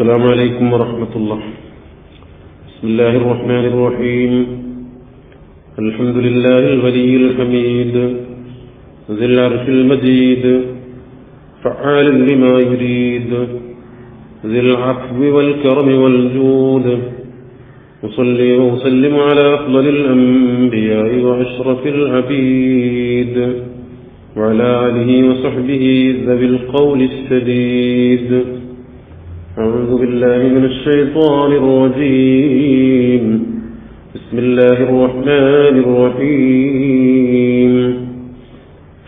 السلام عليكم ورحمة الله. بسم الله الرحمن الرحيم. الحمد لله الولي الحميد ذي العرش المجيد فعال لما يريد ذي العفو والكرم والجود. أصلي وأسلم على أفضل الأنبياء وأشرف العبيد وعلى آله وصحبه ذوي القول السديد أعوذ بالله من الشيطان الرجيم. بسم الله الرحمن الرحيم.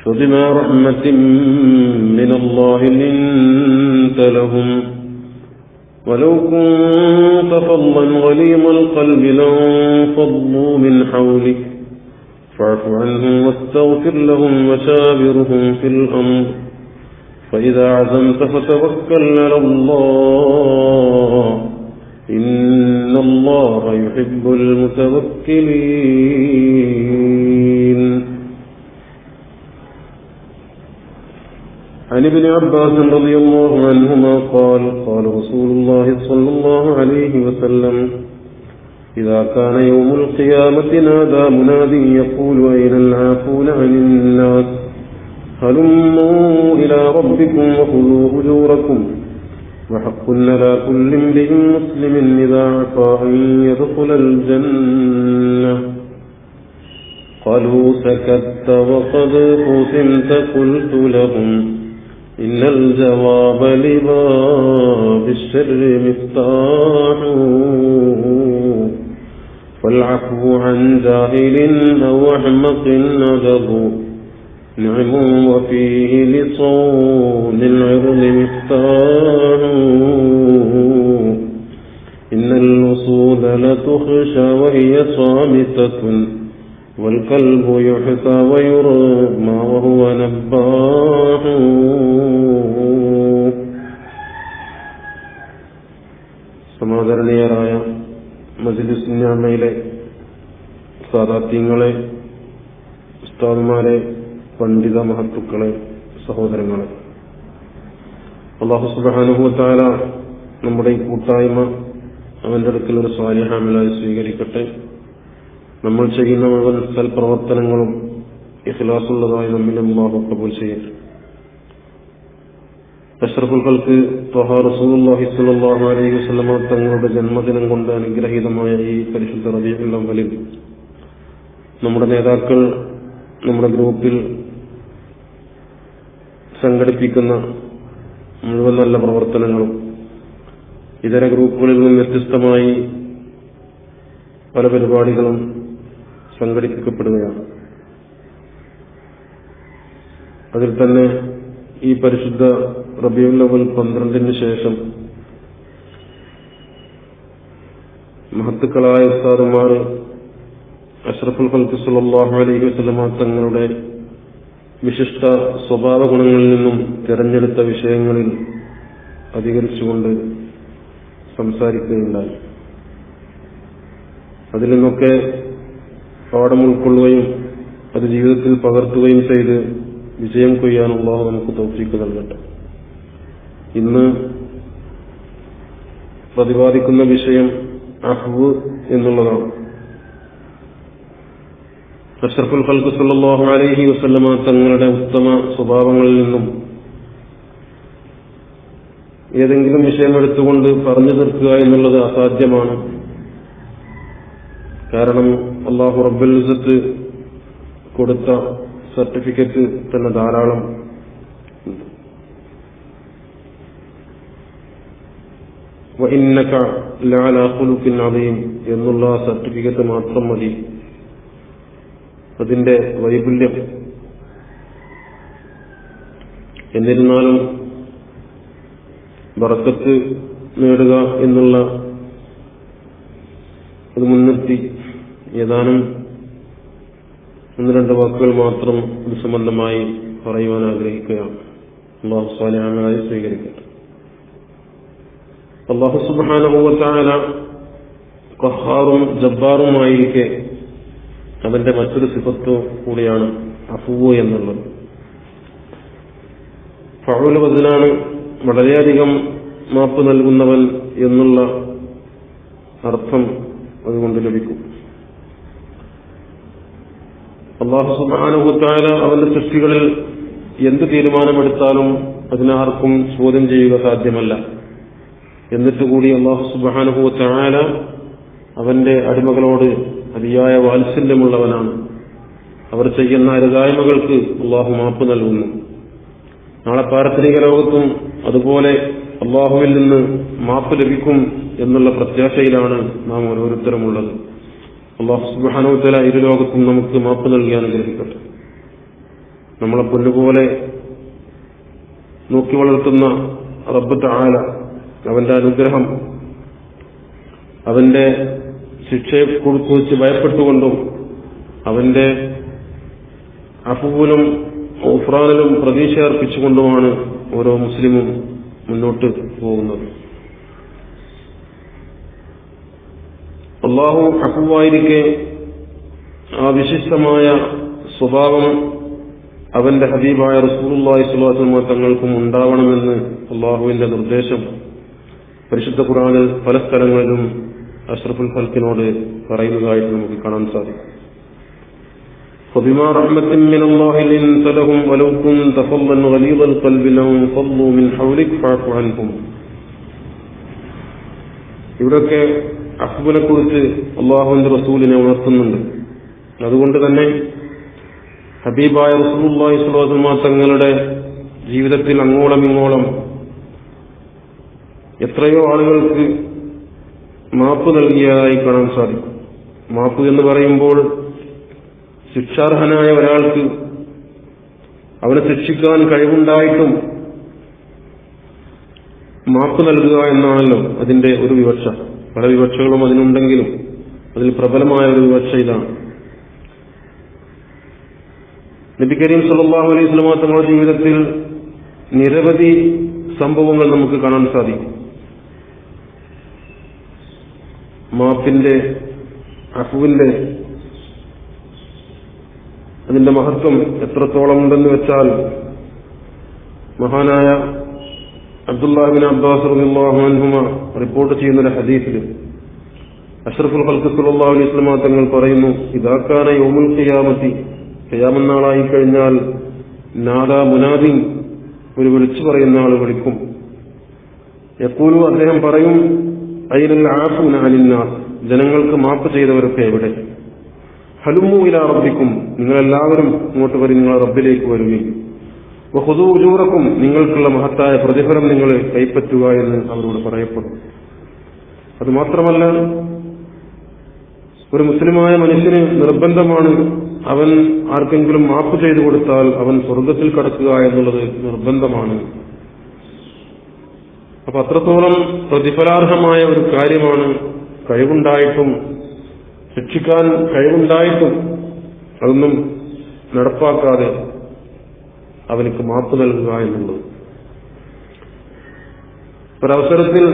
فبما رحمة من الله لنت لهم. ولو كنت فظا غليظ القلب لانفضوا من حولك. فاعف عنهم واستغفر لهم وشاورهم في الأمر. فإذا عزمت فتوكل على الله. إن الله يحب المتوكلين. عن ابن عباس رضي الله عنهما قال قال رسول الله صلى الله عليه وسلم إذا كان يوم القيامة نادى مناد يقول أين العافون عن الناس؟ هلموا إلى ربكم وخذوا أجوركم وحق على كل امرئ مسلم إذا عفا أن يدخل الجنة. قالوا سكت وقد قسمت قلت لهم إن الجواب لباب الشر مفتاح. فالعفو عن جاهل أو أحمق ندب نعم وفيه لصون العرض مفتاح إن الوصول لتخشى وهي صامتة والكلب يحتى ويرمى وهو نباح സമാദരണീയരായ മജിലിസ് ഞാമയിലെ സാദാത്യങ്ങളെ ഉസ്താദുമാരെ പണ്ഡിത മഹത്തുക്കളെ സഹോദരങ്ങളെ. അള്ളാഹു സുബാനുഭവത്താല നമ്മുടെ ഈ കൂട്ടായ്മ അവന്റെ അടുക്കൽ ഒരു സ്വാലിഹാമിലായി സ്വീകരിക്കട്ടെ. നമ്മൾ ചെയ്യുന്ന മുഴുവൻ സൽപ്രവർത്തനങ്ങളും ഇഖ്ലാസുള്ളതായി നമ്മിൽ അള്ളാഹു കബൂൽ ചെയ്യട്ടെ. അഷ്റഫുൽകൾക്ക് റസൂലുള്ളാഹി സ്വല്ലല്ലാഹു അലൈഹി വസല്ലമ തങ്ങളുടെ ജന്മദിനം കൊണ്ട് അനുഗ്രഹീതമായ ഈ പരിശുദ്ധ റബീഉൽ അവ്വലിൽ നമ്മുടെ നേതാക്കൾ നമ്മുടെ ഗ്രൂപ്പിൽ സംഘടിപ്പിക്കുന്ന മുഴുവൻ നല്ല പ്രവർത്തനങ്ങളും ഇതര ഗ്രൂപ്പുകളിൽ നിന്നും വ്യത്യസ്തമായി പല പരിപാടികളും സംഘടിപ്പിക്കപ്പെടുകയാണ്. അതിൽ തന്നെ ഈ പരിശുദ്ധ റബിയുൽ അവൽ പന്ത്രണ്ടിന് ശേഷം മഹത്തുക്കളായ ഉസ്താദുമാർ അഷ്റഫുൽ ഫൽക്ക് അലൈഹി വസ്ലമ തങ്ങളുടെ വിശിഷ്ട സ്വഭാവ ഗുണങ്ങളിൽ നിന്നും തിരഞ്ഞെടുത്ത വിഷയങ്ങളിൽ അധികരിച്ചുകൊണ്ട് സംസാരിക്കുകയുണ്ടായി. അതിൽ നിന്നൊക്കെ പാഠം ഉൾക്കൊള്ളുകയും അത് ജീവിതത്തിൽ പകർത്തുകയും ചെയ്ത് വിജയം കൊയ്യാനുള്ള നമുക്ക് തോഫിക്ക് നൽകട്ടെ. ഇന്ന് പ്രതിപാദിക്കുന്ന വിഷയം അഹ്വ് എന്നുള്ളതാണ്. അഷറഫുൽ ഖൽക്ക് സല്ലാഹു അലൈഹി വസ്ലമ തങ്ങളുടെ ഉത്തമ സ്വഭാവങ്ങളിൽ നിന്നും ഏതെങ്കിലും വിഷയം എടുത്തുകൊണ്ട് പറഞ്ഞു തീർക്കുക എന്നുള്ളത് അസാധ്യമാണ്. കാരണം അള്ളാഹു റബ്ബുൽ ഇസത്ത് കൊടുത്ത സർട്ടിഫിക്കറ്റ് തന്നെ ധാരാളം എന്നുള്ള സർട്ടിഫിക്കറ്റ് മാത്രം മതി. അതിന്റെ വൈപുല്യം. എന്നിരുന്നാലും വറക്കത്ത് നേടുക എന്നുള്ള അത് മുൻനിർത്തി ഏതാനും ഒന്ന് രണ്ട് വാക്കുകൾ മാത്രം ഇത് സംബന്ധമായി പറയുവാൻ ആഗ്രഹിക്കുകയാണ്. അള്ളാഹു സ്വാലിഹാനായി സ്വീകരിക്കട്ടെ. അള്ളാഹു സുബാനുഭവത്തായ കഹാറും ജബ്ബാറുമായിരിക്കെ അവന്റെ മറ്റൊരു സിഫത്വം കൂടിയാണ് അഫുവു എന്നുള്ളത്. ഫൗല ബദലാണ് വളരെയധികം മാപ്പ് നൽകുന്നവൻ എന്നുള്ള അർത്ഥം അതുകൊണ്ട് ലഭിക്കും. അള്ളാഹു സുബാനുഭൂത്തായ അവന്റെ സൃഷ്ടികളിൽ എന്ത് തീരുമാനമെടുത്താലും അതിനാർക്കും ചോദ്യം ചെയ്യുക സാധ്യമല്ല. എന്നിട്ട് കൂടി അള്ളാഹു സുബാനുഭൂത്തായ അവന്റെ അടിമകളോട് അതിയായ വാത്സല്യമുള്ളവനാണ്. അവർ ചെയ്യുന്ന അരുതായ്മകൾക്ക് അള്ളാഹു മാപ്പ് നൽകുന്നു. നാളെ പാരത്രിക ലോകത്തും അതുപോലെ അള്ളാഹുവിൽ നിന്ന് മാപ്പ് ലഭിക്കും എന്നുള്ള പ്രത്യാശയിലാണ് നാം ഓരോരുത്തരമുള്ളത്. അള്ളാഹു സുബാനോത്തല ഇരു ലോകത്തും നമുക്ക് മാപ്പ് നൽകി അനുഗ്രഹിക്കട്ടെ. നമ്മളെ പൊന്നുപോലെ നോക്കി വളർത്തുന്ന റബ്ബത്ത് ആല അവന്റെ അനുഗ്രഹം അവന്റെ ശിക്ഷയെ വെച്ച് ഭയപ്പെട്ടുകൊണ്ടും അവന്റെ അഫൂലും ഉഫ്രാനിലും പ്രതീക്ഷ അർപ്പിച്ചുകൊണ്ടുമാണ് ഓരോ മുസ്ലിമും മുന്നോട്ട് പോകുന്നത്. അള്ളാഹു അഫുവായിരിക്കെ ആ വിശിഷ്ടമായ സ്വഭാവം അവന്റെ ഹബീബായ റസൂലുള്ളാഹി വസല്ലം തങ്ങൾക്കും ഉണ്ടാവണമെന്ന് അള്ളാഹുവിന്റെ നിർദ്ദേശം. പരിശുദ്ധ ഖുർആനിൽ പല സ്ഥലങ്ങളിലും അഷ്റഫുൽ ഖൽക്കിനോട് പറയുന്നതായിട്ട് നമുക്ക് കാണാൻ സാധിക്കും فبما رحمة من الله لنت لهم ولو كنت فظا غليظ القلب لانفضوا من حولك فاعف عنهم ഇവിടൊക്കെ അഹ്ബിനെ കുറിച്ച് അള്ളാഹുവിന്റെ റസൂലിനെ ഉണർത്തുന്നുണ്ട് അതുകൊണ്ട് തന്നെ ഹബീബായ റസൂലുള്ളാഹി സ്വല്ലല്ലാഹു അലൈഹി വസല്ലം തങ്ങളുടെ ജീവിതത്തിൽ അങ്ങോളം ഇങ്ങോളം എത്രയോ ആളുകൾക്ക് മാപ്പ് നൽകിയതായി കാണാൻ സാധിക്കും. മാപ്പ് എന്ന് പറയുമ്പോൾ ശിക്ഷാർഹനായ ഒരാൾക്ക് അവനെ ശിക്ഷിക്കാൻ കഴിവുണ്ടായിട്ടും മാപ്പ് നൽകുക എന്നാണല്ലോ അതിന്റെ ഒരു വിവക്ഷ. പല വിവക്ഷകളും അതിനുണ്ടെങ്കിലും അതിൽ പ്രബലമായ ഒരു വിവക്ഷ ഇതാണ്. നബി കരീം സല്ലല്ലാഹു അലൈഹി സ്വലമാ തങ്ങളുടെ ജീവിതത്തിൽ നിരവധി സംഭവങ്ങൾ നമുക്ക് കാണാൻ സാധിക്കും. മാപ്പിന്റെ അഫുവിന്റെ അതിന്റെ മഹത്വം എത്രത്തോളം ഉണ്ടെന്ന് വെച്ചാൽ മഹാനായ അബ്ദുല്ലാഹിബിൻ അബ്ബാസ് അൻഹുമ റിപ്പോർട്ട് ചെയ്യുന്ന ഒരു ഹദീസിൽ അഷ്റഫുൽ ഖൽഖ് സല്ലല്ലാഹു അലൈഹി തങ്ങൾ പറയുന്നു ഇതാക്കാന യോമുൽ ഖിയാമത്തി. ഖിയാമന്നാളായി കഴിഞ്ഞാൽ നാദാ മുനാദിൻ ഒരു വിളിച്ചു പറയുന്ന ആൾ വിളിക്കും. എപ്പോഴും അദ്ദേഹം പറയും ജനങ്ങൾക്ക് മാപ്പ് ചെയ്തവരൊക്കെ എവിടെ? ഹലുമു ഇല റബ്ബിക്കും. നിങ്ങളെല്ലാവരും ഇങ്ങോട്ട് വരും നിങ്ങൾ റബ്ബിലേക്ക് വരുകയും ഹുദു നിങ്ങൾക്കുള്ള മഹത്തായ പ്രതിഫലം നിങ്ങൾ കൈപ്പറ്റുക എന്ന് അവരോട് പറയപ്പെടും അത് മാത്രമല്ല ഒരു മുസ്ലിമായ മനുഷ്യന് നിർബന്ധമാണ് അവൻ ആർക്കെങ്കിലും മാപ്പ് ചെയ്തു കൊടുത്താൽ അവൻ സ്വർഗത്തിൽ കടക്കുക എന്നുള്ളത് നിർബന്ധമാണ്. അപ്പൊ അത്രത്തോളം പ്രതിഫലാർഹമായ ഒരു കാര്യമാണ് കഴിവുണ്ടായിട്ടും ശിക്ഷിക്കാൻ കഴിവുണ്ടായിട്ടും അതൊന്നും നടപ്പാക്കാതെ അവനക്ക് മാപ്പ് നൽകുക എന്നുള്ളത്. ഒരവസരത്തിൽ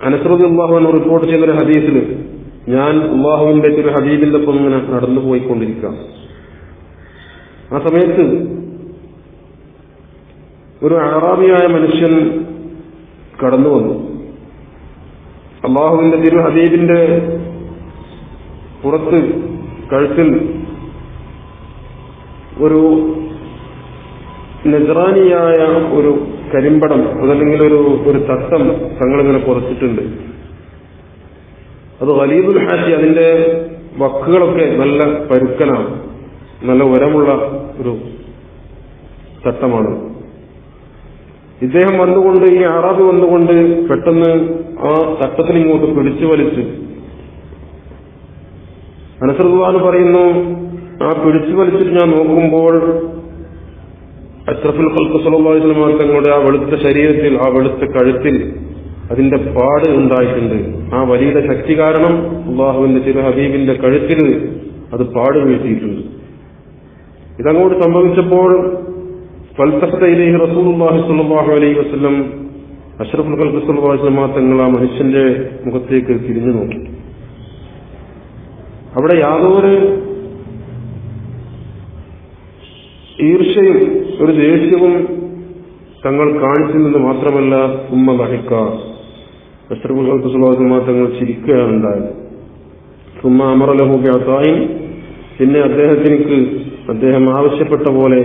അനസ്രതി അള്ളാഹുവിന് റിപ്പോർട്ട് ചെയ്തൊരു ഹദീസിൽ ഞാൻ അള്ളാഹുവിന്റെ ഒരു ഹബീബിന്റെ ഒപ്പം ഇങ്ങനെ നടന്നു പോയിക്കൊണ്ടിരിക്കാം ആ സമയത്ത് ഒരു അറാബിയായ മനുഷ്യൻ കടന്നു വന്നു. അള്ളാഹുവിന്റെ തിരു ഹബീബിന്റെ പുറത്ത് കഴുത്തിൽ ഒരു നിജറാനിയായ ഒരു കരിമ്പടം അതല്ലെങ്കിൽ ഒരു ഒരു തട്ടം തങ്ങളിങ്ങനെ കുറച്ചിട്ടുണ്ട് അത് വലീബുൽ ഹാറ്റി അതിന്റെ വക്കുകളൊക്കെ നല്ല പരുക്കനാണ്. നല്ല ഉരമുള്ള ഒരു ചട്ടമാണ് ഇദ്ദേഹം വന്നുകൊണ്ട് ഈ അറബ് വന്നുകൊണ്ട് പെട്ടെന്ന് ആ തട്ടത്തിൽ ഇങ്ങോട്ട് പിടിച്ചു വലിച്ച്. അനസറുദ്ദാന് പറയുന്നു ആ പിടിച്ചു വലിച്ചിട്ട് ഞാൻ നോക്കുമ്പോൾ അഷ്റഫുൽ ഖൽക്ക് വസല്ലം തങ്ങളുടെ ആ വെളുത്ത ശരീരത്തിൽ ആ വെളുത്ത കഴുത്തിൽ അതിന്റെ പാട് ഉണ്ടായിട്ടുണ്ട്. ആ വലിയുടെ ശക്തി കാരണം അള്ളാഹുവിന്റെ ചില ഹബീബിന്റെ കഴുത്തിൽ അത് പാട് വീഴ്ത്തിയിട്ടുണ്ട്. ഇതങ്ങോട്ട് സംഭവിച്ചപ്പോൾ ഫൽത്തഫയിലേക്ക് റസൂലുള്ളാഹി സ്വല്ലല്ലാഹു അലൈഹി വസല്ലം അഷ്റഫുൽ ഖൽക്ക് സല്ലല്ലാഹു അലൈഹി വസല്ലം തങ്ങൾ ആ മനുഷ്യന്റെ മുഖത്തേക്ക് തിരിഞ്ഞു നോക്കി. അവിടെ യാതൊരു ഈർഷയും ഒരു ദേഷ്യവും തങ്ങൾ കാണിച്ചു നിന്ന് മാത്രമല്ല ഉമ്മ വഹിക്ക. അഷ്റഫുൽ തങ്ങൾ ചിരിക്കുകയാണ് ഉണ്ടായത്. സുമ്മ അമറലഹു വ്യാസായും പിന്നെ അദ്ദേഹത്തിനിക്ക് അദ്ദേഹം ആവശ്യപ്പെട്ട പോലെ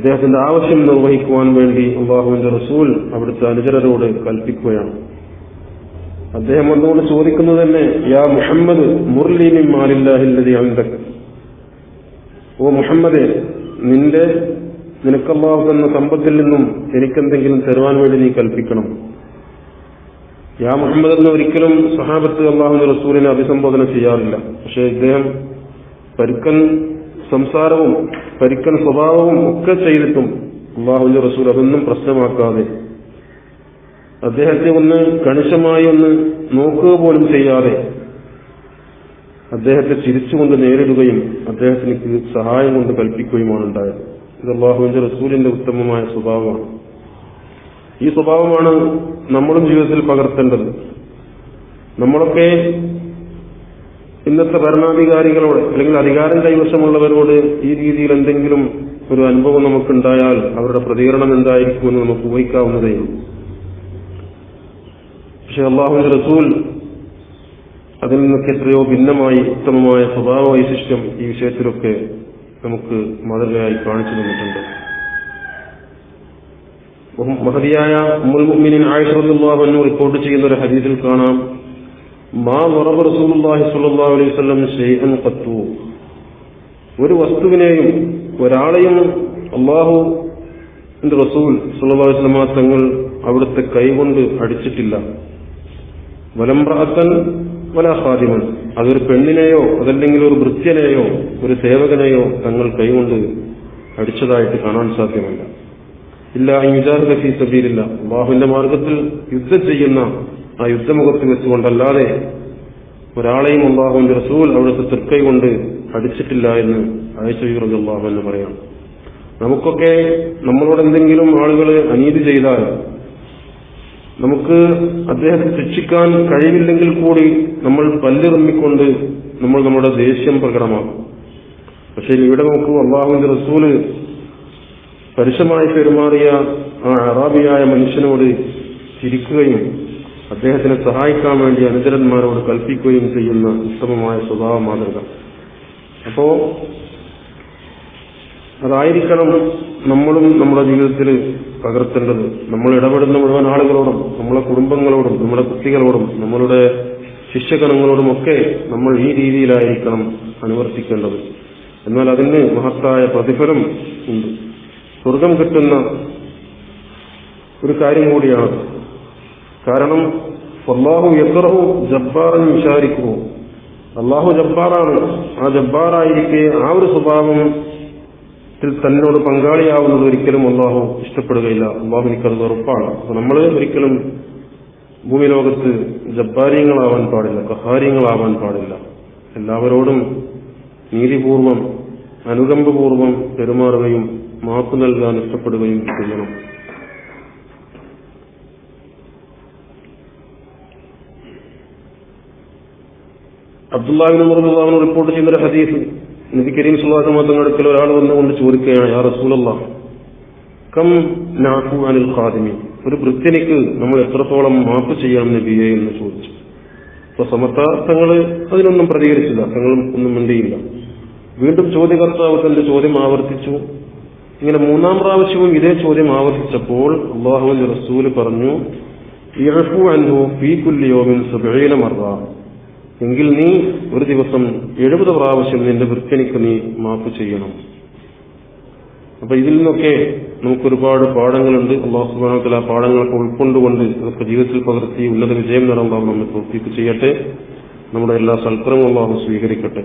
അദ്ദേഹത്തിന്റെ ആവശ്യം നിർവഹിക്കുവാൻ വേണ്ടി അള്ളാഹുവിന്റെ റസൂൽ അവിടുത്തെ അനുചരരോട് കൽപ്പിക്കുകയാണ്. അദ്ദേഹം എന്നോട് ചോദിക്കുന്നത് തന്നെ യാ മുഹമ്മദ് മുർലീമി മാലില്ലാഹില്ലതി അന്തക് ഓ മുഹമ്മദ് നിന്റെ നിനക്കല്ലാഹു തന്ന സമ്പത്തിൽ നിന്നും എനിക്കെന്തെങ്കിലും തരുവാൻ വേണ്ടി നീ കൽപ്പിക്കണം. യാ മുഹമ്മദ് എന്ന് ഒരിക്കലും സഹാബത്ത് അള്ളാഹുവിന്റെ റസൂലിനെ അഭിസംബോധന ചെയ്യാറില്ല. പക്ഷേ ഇദ്ദേഹം പരുക്കൻ സംസാരവും പരിക്കൻ സ്വഭാവവും ഒക്കെ ചെയ്തിട്ടും അള്ളാഹുന്റെ റസൂൽ അതൊന്നും പ്രശ്നമാക്കാതെ അദ്ദേഹത്തെ ഒന്ന് കണിശമായി ഒന്ന് നോക്കുക പോലും ചെയ്യാതെ അദ്ദേഹത്തെ ചിരിച്ചുകൊണ്ട് നേരിടുകയും അദ്ദേഹത്തിന് സഹായം കൊണ്ട് കൽപ്പിക്കുകയുമാണ് ഉണ്ടായത്. ഇത് അള്ളാഹുവിന്റെ റസൂലിന്റെ ഉത്തമമായ സ്വഭാവമാണ്. ഈ സ്വഭാവമാണ് നമ്മളും ജീവിതത്തിൽ പകർത്തേണ്ടത്. നമ്മളൊക്കെ ഇന്നത്തെ ഭരണാധികാരികളോട് അല്ലെങ്കിൽ അധികാരം കൈവശമുള്ളവരോട് ഈ രീതിയിൽ എന്തെങ്കിലും ഒരു അനുഭവം നമുക്കുണ്ടായാൽ അവരുടെ പ്രതികരണം എന്തായിരിക്കുമെന്ന് നമുക്ക് ഊഹിക്കാവുന്നതേ പക്ഷെ അള്ളാഹു റസൂൽ അതിൽ നിന്നൊക്കെ എത്രയോ ഭിന്നമായി ഉത്തമമായ സ്വഭാവ വൈശിഷ്ട്യം ഈ വിഷയത്തിലൊക്കെ നമുക്ക് മാതൃകയായി കാണിച്ചു തന്നിട്ടുണ്ട്. മഹതിയായ മുൽമുമിനിൻ ആയിഷറുല്ലാഹു എന്ന് റിപ്പോർട്ട് ചെയ്യുന്ന ഒരു ഹദീസിൽ കാണാം. മാ റസൂലുള്ളാഹി അലൈഹി വസല്ലം ഖത്തു. ഒരു വസ്തുവിനെയും ഒരാളെയും അള്ളാഹു റസൂൽ സുല്ലാ തങ്ങൾ അവിടുത്തെ കൈകൊണ്ട് അടിച്ചിട്ടില്ല. വലംപ്രാത്തൻ വല ഖാദിമൻ. അതൊരു പെണ്ണിനെയോ അതല്ലെങ്കിൽ ഒരു വൃത്യനെയോ ഒരു സേവകനെയോ തങ്ങൾ കൈകൊണ്ട് അടിച്ചതായിട്ട് കാണാൻ സാധ്യമല്ല. ഇല്ല അള്ളാഹുവിന്റെ മാർഗത്തിൽ യുദ്ധം ചെയ്യുന്ന ആ യുദ്ധമുഖത്ത് വെച്ചുകൊണ്ടല്ലാതെ ഒരാളെയും അള്ളാഹുവിന്റെ റസൂൽ അവിടുത്തെ തൃക്കൈ കൊണ്ട് അടിച്ചിട്ടില്ല എന്ന് ആയിഷ അള്ളാഹു എന്ന് പറയാം. നമുക്കൊക്കെ നമ്മളോട് എന്തെങ്കിലും ആളുകൾ അനീതി ചെയ്താൽ നമുക്ക് അദ്ദേഹത്തെ ശിക്ഷിക്കാൻ കഴിവില്ലെങ്കിൽ കൂടി നമ്മൾ പല്ലിറമ്മിക്കൊണ്ട് നമ്മൾ നമ്മുടെ ദേഷ്യം പ്രകടമാക്കും പക്ഷെ ഇവിടെ നോക്കൂ അള്ളാഹുവിന്റെ റസൂൽ പരുഷമായി പെരുമാറിയ ആ അറാബിയായ മനുഷ്യനോട് ചിരിക്കുകയും അദ്ദേഹത്തിനെ സഹായിക്കാൻ വേണ്ടി അനുചരന്മാരോട് കൽപ്പിക്കുകയും ചെയ്യുന്ന ഉത്തമമായ സ്വഭാവ മാതൃക. അപ്പോ അതായിരിക്കണം നമ്മളും നമ്മുടെ ജീവിതത്തിൽ പകർത്തേണ്ടത്. നമ്മൾ ഇടപെടുന്ന മുഴുവൻ ആളുകളോടും നമ്മളെ കുടുംബങ്ങളോടും നമ്മുടെ കുട്ടികളോടും നമ്മളുടെ ശിഷ്യഗണങ്ങളോടുമൊക്കെ നമ്മൾ ഈ രീതിയിലായിരിക്കണം അനുവർത്തിക്കേണ്ടത്. എന്നാൽ അതിന് മഹത്തായ പ്രതിഫലം ഉണ്ട്. സ്വർഗം കിട്ടുന്ന ഒരു കാര്യം കൂടിയാണ്. കാരണം അള്ളാഹു എത്രഹു ജബ്ബാറൻ വിചാരിക്കുമോ? അള്ളാഹു ജബ്ബാറാണ്. ആ ജബ്ബാറായിരിക്കെ ആ ഒരു സ്വഭാവം തന്നോട് പങ്കാളിയാവുന്നത് ഒരിക്കലും അള്ളാഹു ഇഷ്ടപ്പെടുകയില്ല. അള്ളാഹു എനിക്കത് ഉറപ്പാണ്. അപ്പൊ നമ്മൾ ഒരിക്കലും ഭൂമിലോകത്ത് ജബ്ബാര്യങ്ങളാവാൻ പാടില്ല കഹാര്യങ്ങളാവാൻ പാടില്ല. എല്ലാവരോടും നീതിപൂർവം അനുകമ്പപൂർവം പെരുമാറുകയും മാപ്പ് നൽകാൻ ഇഷ്ടപ്പെടുകയും ചെയ്യണം. അബ്ദുല്ലാഹിബിൻ മുറുദാവിന് റിപ്പോർട്ട് ചെയ്യുന്ന ഹദീസ് നബി കരീം സുല്ലാഹു തങ്ങളുടെ അടുക്കൽ ഒരാൾ വന്നുകൊണ്ട് ചോദിക്കുകയാണ് യാ റസൂലല്ല കം നാഫു അനിൽ ഖാദിമി ഒരു വൃത്തിനിക്ക് നമ്മൾ എത്രത്തോളം മാപ്പ് ചെയ്യണം നബിയെ എന്ന് ചോദിച്ചു. അപ്പൊ സമത്ത തങ്ങൾ അതിനൊന്നും പ്രതികരിച്ചില്ല തങ്ങൾ ഒന്നും മിണ്ടിയില്ല. വീണ്ടും ചോദ്യകർത്താവ് തന്റെ ചോദ്യം ആവർത്തിച്ചു. ഇങ്ങനെ മൂന്നാം പ്രാവശ്യവും ഇതേ ചോദ്യം ആവർത്തിച്ചപ്പോൾ അള്ളാഹുവിന്റെ റസൂൽ പറഞ്ഞു എങ്കിൽ നീ ഒരു ദിവസം എഴുപത് പ്രാവശ്യം നിന്റെ വൃത്തിനിക്ക് നീ മാപ്പ് ചെയ്യണം. അപ്പൊ ഇതിൽ നിന്നൊക്കെ നമുക്കൊരുപാട് പാഠങ്ങളുണ്ട്. അള്ളാഹു സുബാനത്തിൽ ആ പാഠങ്ങളൊക്കെ ഉൾക്കൊണ്ടുകൊണ്ട് അതൊക്കെ ജീവിതത്തിൽ പകർത്തി ഉന്നത വിജയം നേടാൻ അള്ളാഹു നമ്മെ തോഫീക്ക് ചെയ്യട്ടെ. നമ്മുടെ എല്ലാ സൽക്കരവും അള്ളാഹു സ്വീകരിക്കട്ടെ.